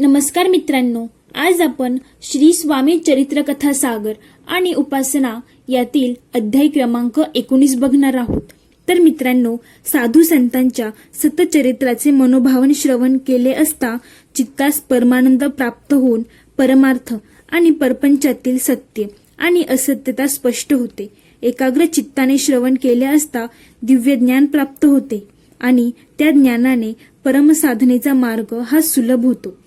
नमस्कार मित्रांनो आज आपण श्री स्वामी चरित्र कथा सागर आणि उपासना यातील अध्याय क्रमांक एकोणीस बघणार आहोत. तर मित्रांनो साधू संतांच्या सतचरित्राचे मनोभावन श्रवण केले असता चित्तास परमानंद प्राप्त होऊन परमार्थ आणि परपंचातील सत्य आणि असत्यता स्पष्ट होते. एकाग्र चित्ताने श्रवण केले असता दिव्य ज्ञान प्राप्त होते आणि त्या ज्ञानाने परमसाधनेचा मार्ग हा सुलभ होतो.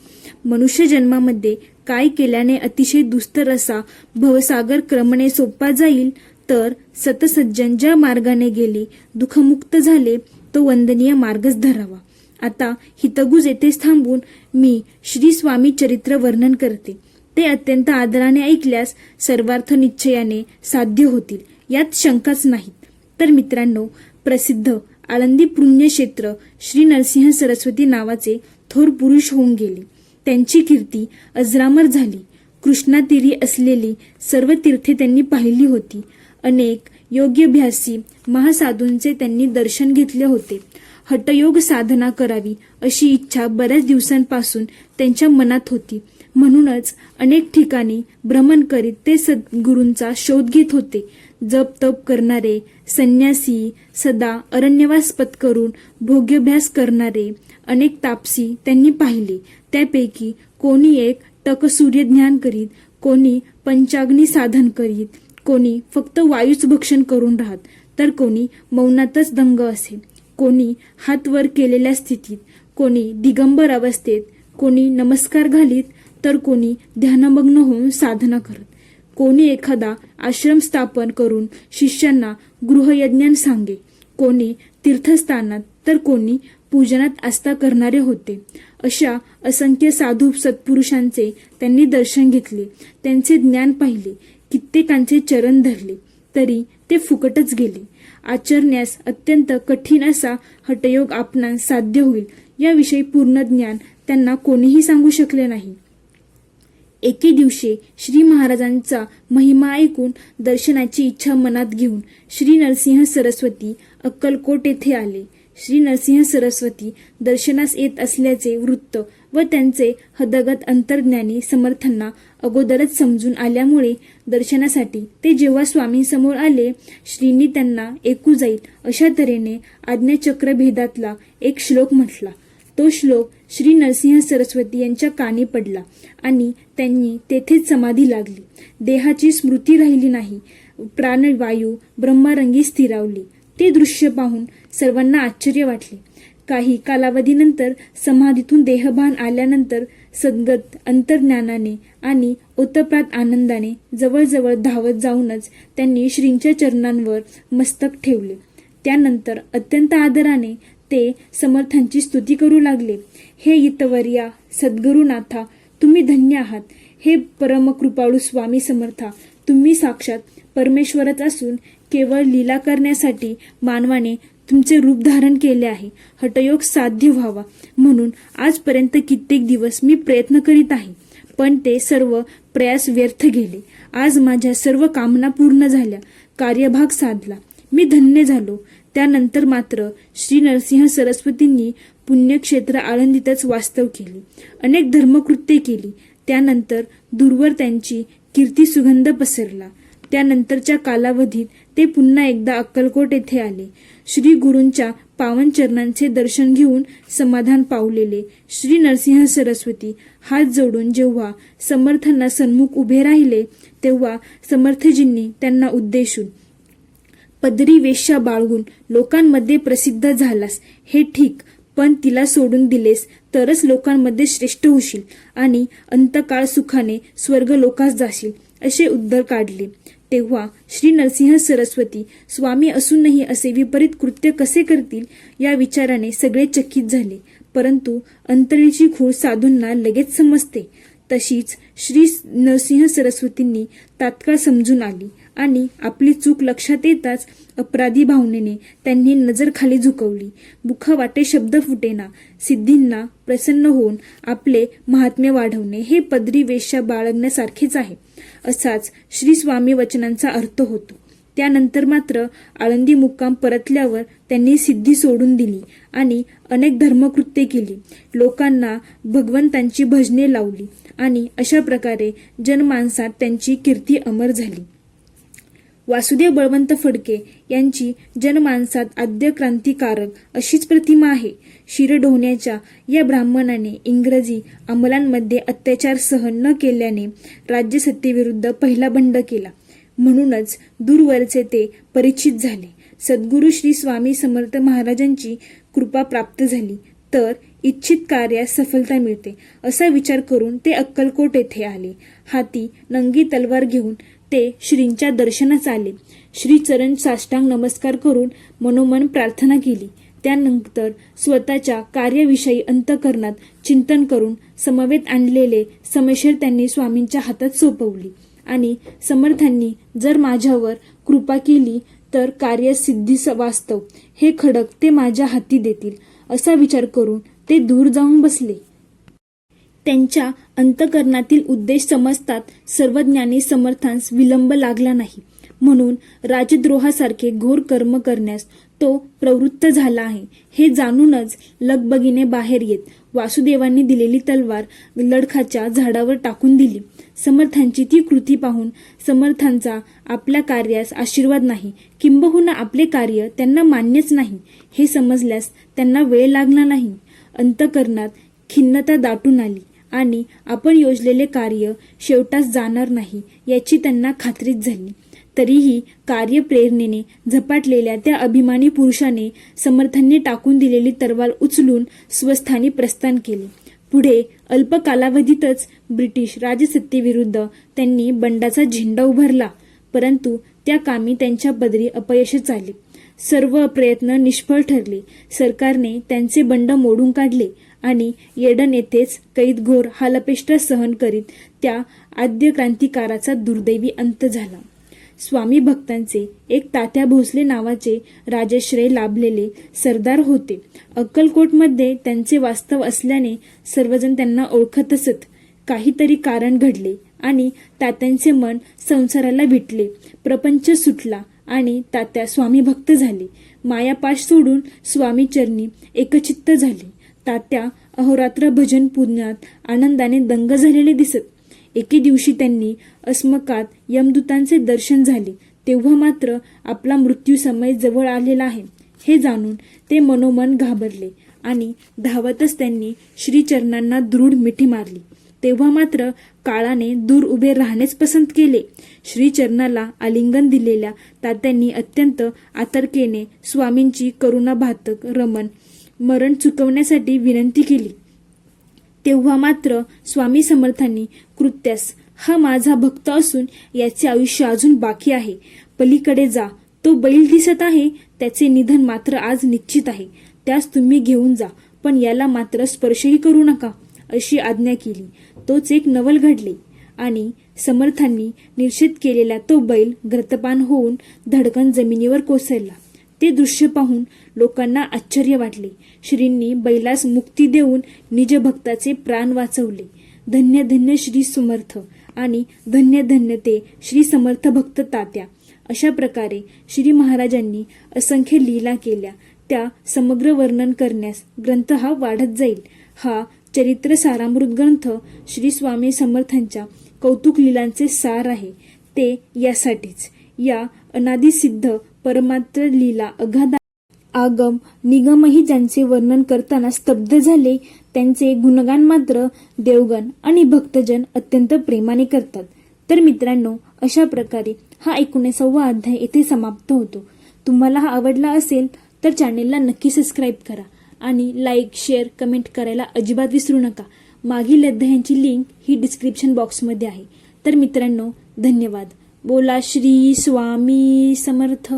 मनुष्य जन्मामध्ये काय केल्याने अतिशय दुस्तर असा भवसागर क्रमणे सोपा जाईल? तर सतसज्जन ज्या मार्गाने गेले दुःखमुक्त झाले तो वंदनीय मार्गच धरावा. आता हितगुज येथेच थांबून मी श्री स्वामी चरित्र वर्णन करते. ते अत्यंत आदराने ऐकल्यास सर्वार्थ निश्चयाने साध्य होतील यात शंकाच नाहीत. तर मित्रांनो प्रसिद्ध आळंदी पुण्यक्षेत्र श्री नरसिंह सरस्वती नावाचे थोर पुरुष होऊन गेले. त्यांची कीर्ती अजरामर झाली. कृष्णातीरी असलेली सर्व तीर्थे त्यांनी पाहिली होती. अनेक योग्यभ्यासी महासाधूंचे त्यांनी दर्शन घेतले होते. हटयोग साधना करावी अशी इच्छा बऱ्याच दिवसांपासून त्यांच्या मनात होती. म्हणूनच अनेक ठिकाणी भ्रमण करीत ते सद्गुरूंचा शोध घेत होते. जप तप करणारे संन्यासी सदा अरण्यवास पत्करून भोग्यभ्यास करणारे अनेक तापसी त्यांनी पाहिले. त्यापैकी कोणी एक टकसूर्य ध्यान करीत कोणी पंचाग्नी साधन करीत कोणी फक्त वायूच भक्षण करून राहत तर कोणी मौनातच दंग असे. कोणी हात वर केलेल्या स्थितीत कोणी दिगंबर अवस्थेत कोणी नमस्कार घालीत तर कोणी ध्यानमग्न होऊन साधना करत. कोणी एखादा आश्रम स्थापन करून शिष्यांना गृहयज्ञान सांगे. कोणी तीर्थस्थानात तर कोणी पूजनात आस्था करणारे होते. अशा असंख्य साधू सत्पुरुषांचे त्यांनी दर्शन घेतले. त्यांचे ज्ञान पाहिले. कित्येकांचे चरण धरले. तरी ते फुकटच गेले. आचरण्यास अत्यंत कठीण असा हटयोग आपणास साध्य होईल. याविषयी पूर्ण ज्ञान त्यांना कोणीही सांगू शकले नाही. एके दिवशी श्री महाराजांचा महिमा ऐकून दर्शनाची इच्छा मनात घेऊन श्री नरसिंह सरस्वती अक्कलकोट येथे आले. श्री नरसिंह सरस्वती दर्शनास येत असल्याचे वृत्त व त्यांचे हदगत अंतर्ज्ञानी समर्थांना अगोदरच समजून आल्यामुळे दर्शनासाठी ते जेव्हा स्वामींसमोर आले श्रींनी त्यांना ऐकू जाईल अशा तऱ्हेने आज्ञाचक्रभेदातला एक श्लोक म्हटला. तो श्लोक श्री नरसिंह सरस्वती यांच्या कानी पडला आणि त्यांनी तेथेच समाधी लागली. देहाची स्मृती राहिली नाही. प्राणवायू ब्रह्मरंगी स्थिरावली. ते दृश्य पाहून सर्वांना आश्चर्य वाटले. काही कालावधीनंतर समाधीतून देहभान आल्यानंतर सद्गत अंतर्ज्ञानाने आणि ओतप्रात आनंदाने जवळजवळ धावत जाऊनच त्यांनी श्रींच्या चरणांवर मस्तक ठेवले. त्यानंतर अत्यंत आदराने ते समर्थांची स्तुती करू लागले. हे इतवर्या सद्गुरुनाथा तुम्ही धन्य आहात. हे परमकृपाळू स्वामी समर्था तुम्ही साक्षात परमेश्वरच असून केवळ लीला करण्यासाठी मानवाने तुमचे रूप धारण केले आहे. हटयोग साध्य व्हावा. म्हणून आजपर्यंत कित्येक दिवस मी प्रयत्न करीत आहे. पण ते सर्व प्रयास व्यर्थ गेले. आज माझ्या सर्व कामना पूर्ण झाल्या. कार्यभाग साधला. मी धन्य झालो. त्यानंतर मात्र श्री नरसिंह सरस्वतींनी पुण्यक्षेत्र आळंदीतच वास्तव केले. अनेक धर्मकृत्ये केली. त्यानंतर दूरवर त्यांची कीर्ती सुगंध पसरला. त्यानंतरच्या कालावधीत ते पुन्हा एकदा अक्कलकोट येथे आले. श्री गुरूंच्या पावन चरणांचे दर्शन घेऊन समाधान पावलेले श्री नरसिंह सरस्वती हात जोडून जेव्हा समर्थांना सन्मुख उभे राहिले तेव्हा समर्थजींनी त्यांना उद्देशून पदरी वेश्या बाळगून लोकांमध्ये प्रसिद्ध झालास. हे ठीक पण तिला सोडून दिलेस तरच लोकांमध्ये श्रेष्ठ होशील आणि अंतकाळ सुखाने स्वर्ग लोकास जाशील असे उद्धर काढले. तेव्हा श्री नरसिंह सरस्वती स्वामी असूनही असे विपरीत कृत्य कसे करतील? या विचाराने सगळे चकित झाले. परंतु अंतरीची खूळ साधूंना लगेच समजते. तशीच श्री नरसिंह सरस्वतींनी तात्काळ समजून आली. आणि आपली चूक लक्षात येताच अपराधी भावनेने त्यांनी नजर खाली झुकवली. बुखावाटे वाटे शब्द फुटेना. सिद्धींना प्रसन्न होऊन आपले महात्म्य वाढवणे हे पदरी वेश्या बाळगण्यासारखेच आहे. असाच श्री स्वामी वचनांचा अर्थ होतो. त्यानंतर मात्र आळंदी मुक्काम परतल्यावर त्यांनी सिद्धी सोडून दिली आणि अनेक धर्मकृत्ये केली. लोकांना भगवंतांची भजने लावली आणि अशा प्रकारे जनमानसात त्यांची कीर्ती अमर झाली. वासुदेव बळवंत फडके यांची जनमानसात आद्य क्रांतिकारक अशीच प्रतिमा आहे. शिरढोण्याच्या या ब्राह्मणाने इंग्रजी अंमलांमध्ये अत्याचार सहन न केल्याने राज्यसत्तेविरुद्ध पहिला बंड केला. म्हणूनच दूरवरचे ते परिचित झाले. सद्गुरू श्री स्वामी समर्थ महाराजांची कृपा प्राप्त झाली तर इच्छित कार्यास सफलता मिळते असा विचार करून ते अक्कलकोट येथे आले. हाती नंगी तलवार घेऊन ते श्रींच्या दर्शनास आले. श्री चरण साष्टांग नमस्कार करून मनोमन प्रार्थना केली. त्यानंतर स्वतःच्या कार्याविषयी अंतकरणात चिंतन करून समवेत आणलेले समशेर त्यांनी स्वामींच्या हातात सोपवली. आणि समर्थांनी जर माझ्यावर कृपा केली तर कार्य सिद्धी वास्तव. हे खडक ते माझ्या हाती देतील असा विचार करून ते दूर जाऊन बसले. त्यांच्या अंतकरणातील उद्देश समजतात. सर्वज्ञानी समर्थांस विलंब लागला नाही. म्हणून राजद्रोहासारखे घोर कर्म करण्यास तो प्रवृत्त झाला आहे. हे जाणूनच लगबगीने बाहेर येत वासुदेवांनी दिलेली तलवार लडखाच्या झाडावर टाकून दिली. समर्थांची ती कृती पाहून समर्थांचा आपल्या कार्यास आशीर्वाद नाही. किंबहुना आपले कार्य त्यांना मान्यच नाही. हे समजल्यास त्यांना वेळ लागला नाही. अंतकरणात खिन्नता दाटून आली. आणि आपण योजलेले कार्य शेवटास जाणार नाही याची त्यांना खात्रीच झाली. तरीही कार्यप्रेरणेने झपाटलेल्या त्या अभिमानी पुरुषाने समर्थांनी टाकून दिलेली तरवार उचलून स्वस्थानी प्रस्थान केले. पुढे अल्प कालावधीतच ब्रिटिश राजसत्तेविरुद्ध त्यांनी बंडाचा झेंडा उभारला परंतु त्या कामी त्यांच्या पदरी अपयशच आले. सर्व प्रयत्न निष्फळ ठरले. सरकारने त्यांचे बंड मोडून काढले. आणि येडन येथेच कैद घोर हालपेष्टा सहन करीत त्या आद्य क्रांतिकाराचा दुर्दैवी अंत झाला. स्वामी भक्तांचे एक तात्या भोसले नावाचे राजश्रय लाभलेले सरदार होते. अक्कलकोटमध्ये त्यांचे वास्तव असल्याने सर्वजण त्यांना ओळखत असत काहीतरी कारण घडले आणि तात्यांचे मन संसाराला विटले. प्रपंच सुटला आणि तात्या स्वामी भक्त झाले. मायापाश सोडून स्वामी चरणी एकचित्त झाले. तात्या अहोरात्र भजन पुण्यात आनंदाने दंग झालेले दिसत. एके दिवशी त्यांनी अस्मकात यमदूतांचे दर्शन झाले. तेव्हा मात्र आपला मृत्यू समय जवळ आलेला आहे. हे जाणून ते मनोमन घाबरले आणि धावतच त्यांनी श्रीचरणांना दृढ मिठी मारली. तेव्हा मात्र काळाने दूर उभे राहणेच पसंत केले. श्रीचरणाला आलिंगन दिलेल्या तात्यांनी अत्यंत आतर्केने स्वामींची करुणाभातक रमण मरण चुकवण्यासाठी विनंती केली. तेव्हा मात्र स्वामी समर्थांनी कृत्यास हा माझा भक्त असून याचे आयुष्य अजून बाकी आहे. पलीकडे जा. तो बैल दिसत आहे. त्याचे निधन मात्र आज निश्चित आहे. त्यास तुम्ही घेऊन जा. पण याला मात्र स्पर्शही करू नका अशी आज्ञा केली. तोच एक नवल घडले आणि समर्थांनी निश्चित केलेला तो बैल ग्रतपान होऊन धडकन जमिनीवर कोसळला. ते दृश्य पाहून लोकांना आश्चर्य वाटले. श्रींनी बैलास मुक्ती देऊन निज भक्ताचे प्राण वाचवले. धन्य धन्य श्री समर्थ आणि धन्य धन्य ते श्री समर्थ भक्त तात्या. अशा प्रकारे श्री महाराजांनी असंख्य लीला केल्या. त्या समग्र वर्णन करण्यास ग्रंथ हा वाढत जाईल. हा चरित्र सारामृत ग्रंथ श्री स्वामी समर्थांच्या कौतुक लीलांचे सार आहे. ते यासाठीच. या अनादिसिद्ध परमात्र लीला अगाध आगम निगमही ज्यांचे वर्णन करताना स्तब्ध झाले त्यांचे गुणगान मात्र देवगण आणि भक्तजन अत्यंत प्रेमाने करतात. तर मित्रांनो अशा प्रकारे हा एकोणीसावा अध्याय येथे समाप्त होतो. तुम्हाला हा आवडला असेल तर चॅनेलला नक्की सबस्क्राईब करा आणि लाईक शेअर कमेंट करायला अजिबात विसरू नका. मागील अध्यायांची लिंक ही डिस्क्रिप्शन बॉक्समध्ये आहे. तर मित्रांनो धन्यवाद. बोला श्री स्वामी समर्थ.